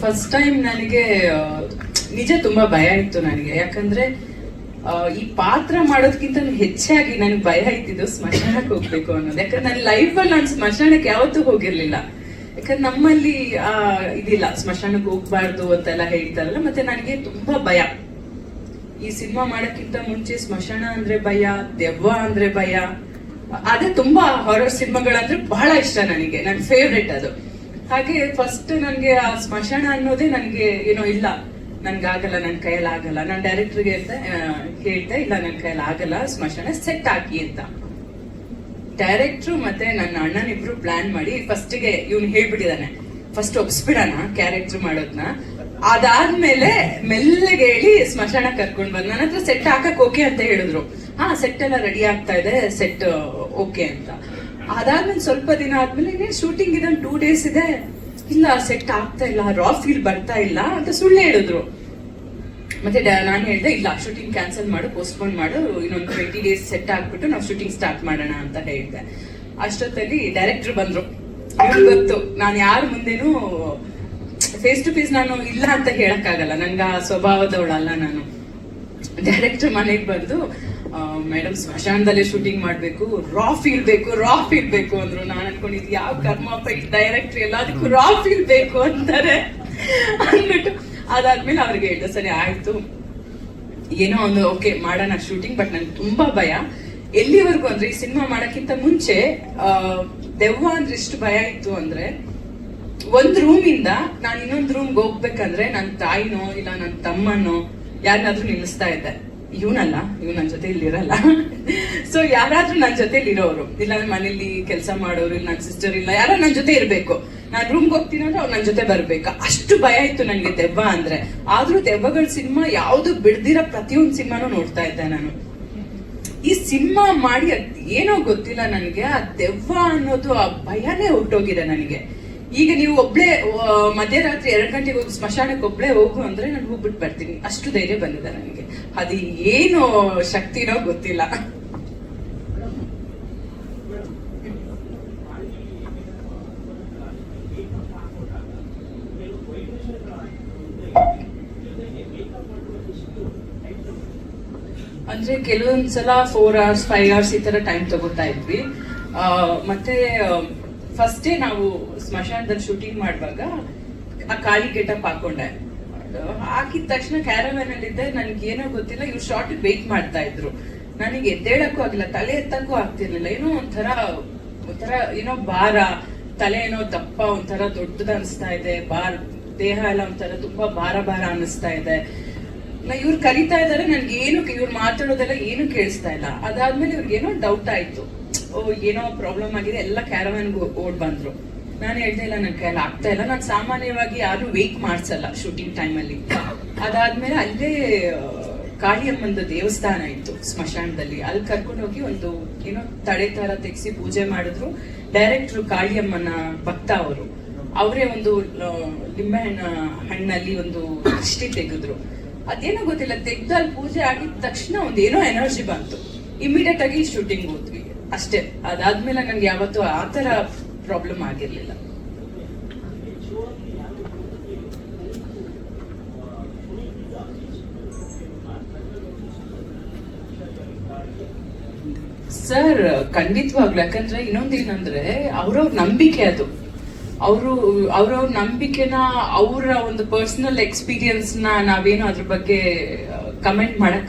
First time ನನಗೆ ನಿಜ ತುಂಬಾ ಭಯ ಇತ್ತು ನನಗೆ. ಯಾಕಂದ್ರೆ ಈ ಪಾತ್ರ ಮಾಡೋದಕ್ಕಿಂತ ಹೆಚ್ಚಾಗಿ ನನಗೆ ಭಯ ಇದ್ದಿದ್ದು ಸ್ಮಶಾನಕ್ಕೆ ಹೋಗ್ಬೇಕು ಅನ್ನೋದು. ಯಾಕಂದ್ರೆ ನನ್ನ ಲೈಫಲ್ಲಿ ನಾನು ಸ್ಮಶಾನಕ್ಕೆ ಯಾವತ್ತೂ ಹೋಗಿರ್ಲಿಲ್ಲ. ಯಾಕಂದ್ರೆ ನಮ್ಮಲ್ಲಿ ಆ, ಇದಿಲ್ಲ. ಸ್ಮಶಾನಕ್ಕೆ ಹೋಗ್ಬಾರ್ದು ಅಂತೆಲ್ಲ ಹೇಳ್ತಾರಲ್ಲ ಮತ್ತೆ ನನಗೆ ತುಂಬಾ ಭಯ. ಈ ಸಿನಿಮಾ ಮಾಡೋಕ್ಕಿಂತ ಮುಂಚೆ ಸ್ಮಶಾನ ಅಂದ್ರೆ ಭಯ ದೆವ್ವ ಅಂದ್ರೆ ಭಯ. ಅದೇ ತುಂಬಾ ಹಾರರ್ ಸಿನಿಮಾಗಳಂದ್ರೆ ಬಹಳ ಇಷ್ಟ ನನಗೆ. ನನ್ನ ಫೇವ್ರೆಟ್ ಅದು. ಹಾಗೆ ಫಸ್ಟ್ ನನಗೆ ಆ ಸ್ಮಶಾನ ಅನ್ನೋದೇ ನನಗೆ ಏನೋ ಇಲ್ಲ. ನನ್ಗಾಗಲ್ಲ ನನ್ನ ಕೈಯಲ್ಲಿ ಆಗಲ್ಲ. ನಾನು ಡೈರೆಕ್ಟರ್ಗೆ ಗೆ ಹೇಳ್ತಾ ಇಲ್ಲ ನನ್ನ ಕೈಯಲ್ಲಿ ಆಗಲ್ಲ, ಸ್ಮಶಾನ ಸೆಟ್ ಹಾಕಿ ಅಂತ. ಡೈರೆಕ್ಟ್ರು ಮತ್ತೆ ನನ್ನ ಅಣ್ಣನಿಬ್ರು ಪ್ಲಾನ್ ಮಾಡಿ ಫಸ್ಟ್ಗೆ ಇವ್ನು ಹೇಳ್ಬಿಟ್ಟಿದಾನೆ ಫಸ್ಟ್ ಒಪ್ಸ್ಬಿಡೋಣ ಕ್ಯಾರೆಕ್ಟರ್ ಮಾಡೋದ್ನ. ಅದಾದ್ಮೇಲೆ ಮೆಲ್ಲಗೆ ಹೇಳಿ ಸ್ಮಶಾನ ಕರ್ಕೊಂಡ್ ಬಂದ್. ನನ್ನ ಹತ್ರ ಸೆಟ್ ಹಾಕಕ್ ಓಕೆ ಅಂತ ಹೇಳಿದ್ರು. ಹಾ ಸೆಟ್ ಎಲ್ಲ ರೆಡಿ ಆಗ್ತಾ ಇದೆ ಸೆಟ್ ಓಕೆ ಅಂತ. ಅದಾದ್ಮೇಲೆ ಸ್ವಲ್ಪ ದಿನ ಆದ್ಮೇಲೆ ಶೂಟಿಂಗ್ ಇದೆ ಟೂ ಡೇಸ್ ಇದೆ. ಇಲ್ಲ ಸೆಟ್ ಆಗ್ತಾ ಇಲ್ಲ ರಾ ಫೀಲ್ ಬರ್ತಾ ಇಲ್ಲ ಅಂತ ಸುಳ್ಳು ಹೇಳಿದ್ರು. ಮತ್ತೆ ನಾನು ಹೇಳಿದೆ, ಇಲ್ಲ ಶೂಟಿಂಗ್ ಕ್ಯಾನ್ಸಲ್ ಮಾಡು ಪೋಸ್ಟ್ಪೋನ್ ಮಾಡು, ಇನ್ನೊಂದು ಟ್ವೆಂಟಿ ಡೇಸ್ ಸೆಟ್ ಆಗ್ಬಿಟ್ಟು ನಾವು ಶೂಟಿಂಗ್ ಸ್ಟಾರ್ಟ್ ಮಾಡೋಣ ಅಂತ ಹೇಳಿದೆ. ಅಷ್ಟೊತ್ತಲ್ಲಿ ಡೈರೆಕ್ಟರ್ ಬಂದ್ರು. ಗೊತ್ತು, ನಾನು ಯಾರ ಮುಂದೆನೂ ಫೇಸ್ ಟು ಫೇಸ್ ನಾನು ಇಲ್ಲ ಅಂತ ಹೇಳಕ್ಕಾಗಲ್ಲ. ನಂಗೆ ಆ ಸ್ವಭಾವದವಳಲ್ಲ ನಾನು. ಡೈರೆಕ್ಟರ್ ಮನೆಗೆ ಬಂದು ಮೇಡಮ್ ಸ್ಮಶಾನದಲ್ಲೇ ಶೂಟಿಂಗ್ ಮಾಡಬೇಕು ರಾ ಫೀಲ್ ಬೇಕು ರಾ ಫೀಲ್ ಬೇಕು ಅಂದ್ರು. ನಾನು ಅನ್ಕೊಂಡಿದ್ದು ಯಾವ ಕರ್ಮ ಡೈರೆಕ್ಟರ್ ಎಲ್ಲದಕ್ಕೂ ರಾ ಫೀಲ್ ಬೇಕು ಅಂತಾರೆ. ಅಂದ್ಬಿಟ್ಟು ಅದಾದ್ಮೇಲೆ ಅವ್ರಿಗೆ ಹೇಳ್ದೆ ಸರಿ ಆಯ್ತು. ಏನೋ ಒಂದು ಓಕೆ ಮಾಡೋಣ ಶೂಟಿಂಗ್ ಬಟ್ ನಂಗೆ ತುಂಬಾ ಭಯ. ಎಲ್ಲಿವರೆಗೂ ಅಂದ್ರೆ ಈ ಸಿನಿಮಾ ಮಾಡಕ್ಕಿಂತ ಮುಂಚೆ ದೆವ್ವ ಅಂದ್ರೆ ಇಷ್ಟು ಭಯ ಇತ್ತು ಅಂದ್ರೆ ಒಂದ್ ರೂಮ್ ಇಂದ ನಾನು ಇನ್ನೊಂದು ರೂಮ್ಗೆ ಹೋಗ್ಬೇಕಂದ್ರೆ ನನ್ನ ತಾಯಿನೋ ಇಲ್ಲ ನನ್ನ ತಮ್ಮನೋ ಯಾರನ್ನಾದ್ರೂ ನಿಲ್ಲಿಸ್ತಾ ಇದ್ದೆ. ಇವನಲ್ಲ ಇವ್ ನನ್ನ ಜೊತೆ ಇಲ್ಲಿರಲ್ಲ ಸೊ ಯಾರಾದ್ರೂ ನನ್ನ ಜೊತೆಲಿ ಇರೋರು ಇಲ್ಲ ಮನೇಲಿ ಕೆಲಸ ಮಾಡೋರು, ಇಲ್ಲ ನನ್ನ ಸಿಸ್ಟರ್ ಇಲ್ಲ, ಯಾರೋ ನನ್ನ ಜೊತೆ ಇರಬೇಕು. ನಾನು ರೂಮ್ಗೆ ಹೋಗ್ತೀನಿ ಅಂದ್ರೆ ಅವ್ರು ನನ್ನ ಜೊತೆ ಬರ್ಬೇಕಾ. ಅಷ್ಟು ಭಯ ಇತ್ತು ನನಗೆ ದೆವ್ವ ಅಂದ್ರೆ. ಆದ್ರೂ ದೆವ್ವಗಳ ಸಿನಿಮಾ ಯಾವ್ದು ಬಿಡ್ದಿರೋ ಪ್ರತಿಯೊಂದು ಸಿನಿಮಾನು ನೋಡ್ತಾ ಇದ್ದೆ ನಾನು. ಈ ಸಿನಿಮಾ ಮಾಡಿ ಅದ್ ಏನೋ ಗೊತ್ತಿಲ್ಲ ನನಗೆ, ಆ ದೆವ್ವ ಅನ್ನೋದು ಆ ಭಯನೇ ಹೊರಟೋಗಿದೆ ನನಗೆ. ಈಗ ನೀವು ಒಬ್ಳೆ ಮಧ್ಯರಾತ್ರಿ ಎರಡು ಗಂಟೆಗೆ ಹೋಗಿ ಸ್ಮಶಾನಕ್ಕೆ ಒಬ್ಳೆ ಹೋಗು ಅಂದ್ರೆ ನಾನು ಹೋಗ್ಬಿಟ್ಟು ಬರ್ತೀನಿ. ಅಷ್ಟು ಧೈರ್ಯ ಬಂದಿದೆ ನನಗೆ. ಅದು ಏನು ಶಕ್ತಿನೋ ಗೊತ್ತಿಲ್ಲ. ಅಂದ್ರೆ ಕೆಲವೊಂದ್ಸಲ ಫೋರ್ ಅವರ್ಸ್ ಫೈವ್ ಅವರ್ಸ್ ಈ ತರ ಟೈಮ್ ತಗೋತಾ ಇದ್ವಿ. ಮತ್ತೆ ಫಸ್ಟೇ ನಾವು ಸ್ಮಶಾನದಲ್ಲಿ ಶೂಟಿಂಗ್ ಮಾಡುವಾಗ ಆ ಖಾಲಿ ಗೆಟಪ್ ಹಾಕೊಂಡೆ. ಹಾಕಿದ ತಕ್ಷಣ ಕ್ಯಾರವನ್ ಅಲ್ಲಿ ಇದ್ದೆ ನನ್ಗೆ ಏನೋ ಗೊತ್ತಿಲ್ಲ, ಇವ್ರು ಶಾರ್ಟ್ ವೇಟ್ ಮಾಡ್ತಾ ಇದ್ರು. ನನಗೆ ಎದ್ದೇಳಕ್ಕೂ ಆಗಿಲ್ಲ ತಲೆ ಎತ್ತಕ್ಕೂ ಆಗ್ತಿರ್ಲಿಲ್ಲ. ಏನೋ ಒಂಥರ ಒಂಥರ, ಏನೋ ಭಾರ, ತಲೆ ಏನೋ ದಪ್ಪ, ಒಂಥರ ದೊಡ್ಡದ ಅನಿಸ್ತಾ ಇದೆ ಬಾರ್ ದೇಹ ಎಲ್ಲ ಒಂಥರ ತುಂಬಾ ಭಾರ ಭಾರ ಅನಿಸ್ತಾ ಇದೆ. ಇವ್ರು ಕರಿತಾ ಇದಾರೆ ನನ್ಗೆ ಏನು ಇವ್ರು ಮಾತಾಡೋದೆಲ್ಲ ಏನು ಕೇಳಿಸ್ತಾ ಇಲ್ಲ. ಅದಾದ್ಮೇಲೆ ಇವ್ರಿಗೆ ಏನೋ ಡೌಟ್ ಆಯ್ತು. ಓ, ಏನೋ ಪ್ರಾಬ್ಲಮ್ ಆಗಿದೆ, ಎಲ್ಲ ಕ್ಯಾರವನ್ ಓಡ್ ಬಂದ್ರು. ನಾನು ಹೇಳ್ತಾ ಇಲ್ಲ, ನನ್ ಕೈಯಲ್ಲಿ ಆಗ್ತಾ ಇಲ್ಲ. ನಾನು ಸಾಮಾನ್ಯವಾಗಿ ಯಾರು ವೇಟ್ ಮಾಡ್ಸಲ್ಲ ಶೂಟಿಂಗ್ ಟೈಮಲ್ಲಿ ಅದಾದ್ಮೇಲೆ ಅಲ್ಲೇ ಕಾಳಿಯಮ್ಮಂದು ದೇವಸ್ಥಾನ ಇತ್ತು ಸ್ಮಶಾನದಲ್ಲಿ. ಅಲ್ಲಿ ಕರ್ಕೊಂಡು ಹೋಗಿ ಒಂದು, ಏನೋ ತಡೆ ತರ ತೆಗ್ಸಿ ಪೂಜೆ ಮಾಡಿದ್ರು. ಡೈರೆಕ್ಟ್ರು ಕಾಳಿಯಮ್ಮನ ಭಕ್ತ ಅವರು. ಅವರೇ ಒಂದು ಲಿಂಬೆ ಲಿಂಬೆಹಣ್ಣ ಹಣ್ಣಲ್ಲಿ ಒಂದು ದೃಷ್ಟಿ ತೆಗೆದ್ರು. ಅದೇನೋ ಗೊತ್ತಿಲ್ಲ, ತೆಗ್ದು ಅಲ್ಲಿ ಪೂಜೆ ಆಗಿದ ತಕ್ಷಣ ಒಂದೇನೋ ಎನರ್ಜಿ ಬಂತು. ಇಮಿಡಿಯೇಟ್ ಆಗಿ ಶೂಟಿಂಗ್ ಹೋದ್ವಿ. ಅಷ್ಟೇ. ಅದಾದ್ಮೇಲೆ ನಂಗೆ ಯಾವತ್ತೂ ಆ ತರ ಪ್ರಾಬ್ಲಮ್ ಆಗಿರ್ಲಿಲ್ಲ. ಸರ್ ಖಂಡಿತವಾಗ್ಲು. ಯಾಕಂದ್ರೆ ಇನ್ನೊಂದೇನಂದ್ರೆ ಅವ್ರವ್ರ ನಂಬಿಕೆ ಅದು. ಅವರು, ಅವ್ರವ್ರ ನಂಬಿಕೆನ ಅವರ ಒಂದು ಪರ್ಸನಲ್ ಎಕ್ಸ್ಪೀರಿಯನ್ಸ್ನ ನಾವೇನು ಅದ್ರ ಬಗ್ಗೆ ಕಮೆಂಟ್ ಮಾಡಕ್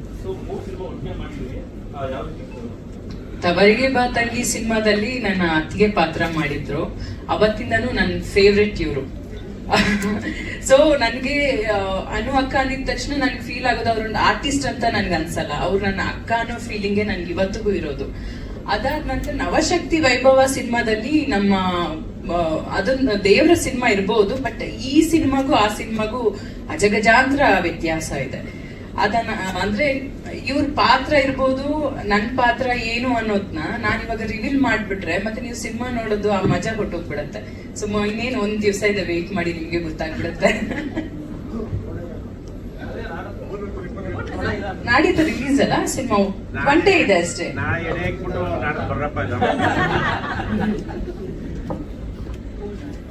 ತವರಿಗೆ ಬಾ ತಂಗಿ ಸಿನಿಮಾದಲ್ಲಿ ನನ್ನ ಅತ್ತಿಗೆ ಪಾತ್ರ ಮಾಡಿದ್ರು. ಅವತ್ತಿಂದನೂ ನನ್ನ ಫೇವ್ರೆಟ್ ಇವರು. ಸೊ ನನಗೆ ಅನು ಅಕ್ಕ ಅಂದಿದ ತಕ್ಷಣ ನನ್ಗೆ ಫೀಲ್ ಆಗೋದು ಅವ್ರೊಂದು ಆರ್ಟಿಸ್ಟ್ ಅಂತ ನನ್ಗೆ ಅನ್ಸಲ್ಲ. ಅವ್ರು ನನ್ನ ಅಕ್ಕ ಅನ್ನೋ ಫೀಲಿಂಗೇ ನನ್ಗೆ ಇವತ್ತಿಗೂ ಇರೋದು. ಅದಾದ ನಂತರ ನವಶಕ್ತಿ ವೈಭವ ಸಿನಿಮಾದಲ್ಲಿ ನಮ್ಮ ಅದೊಂದು ದೇವರ ಸಿನಿಮಾ ಇರ್ಬೋದು ಬಟ್ ಈ ಸಿನಿಮಾಗೂ ಆ ಸಿನಿಮಾಗೂ ಅಜಗಜಾಂತರ ವ್ಯತ್ಯಾಸ ಇದೆ. ಅದನ್ನ ಅಂದ್ರೆ ಇವ್ರ ಪಾತ್ರ ಇರ್ಬೋದು ನನ್ ಪಾತ್ರ ಏನು ಅನ್ನೋದ್ನ ನಾನು ಇವಾಗ ರಿವೀಲ್ ಮಾಡ್ಬಿಟ್ರೆ ಮತ್ತೆ ನೀವು ಸಿನಿಮಾ ನೋಡೋದು ಆ ಮಜಾ ಕೊಟ್ಟೋಗ್ಬಿಡತ್ತೆ. ಸುಮ್ಮ ಇನ್ನೇನು ಒಂದ್ ದಿವಸ ಇದೆ ವೇಟ್ ಮಾಡಿ ನಿಮ್ಗೆ ಗೊತ್ತಾಗ್ಬಿಡತ್ತೆ. ನಾಡಿದ್ದು ರಿಲೀಸ್ ಅಲ್ಲ ಸಿನಿಮಾ? ಒನ್ ಡೇ ಇದೆ ಅಷ್ಟೇ.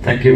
Thank you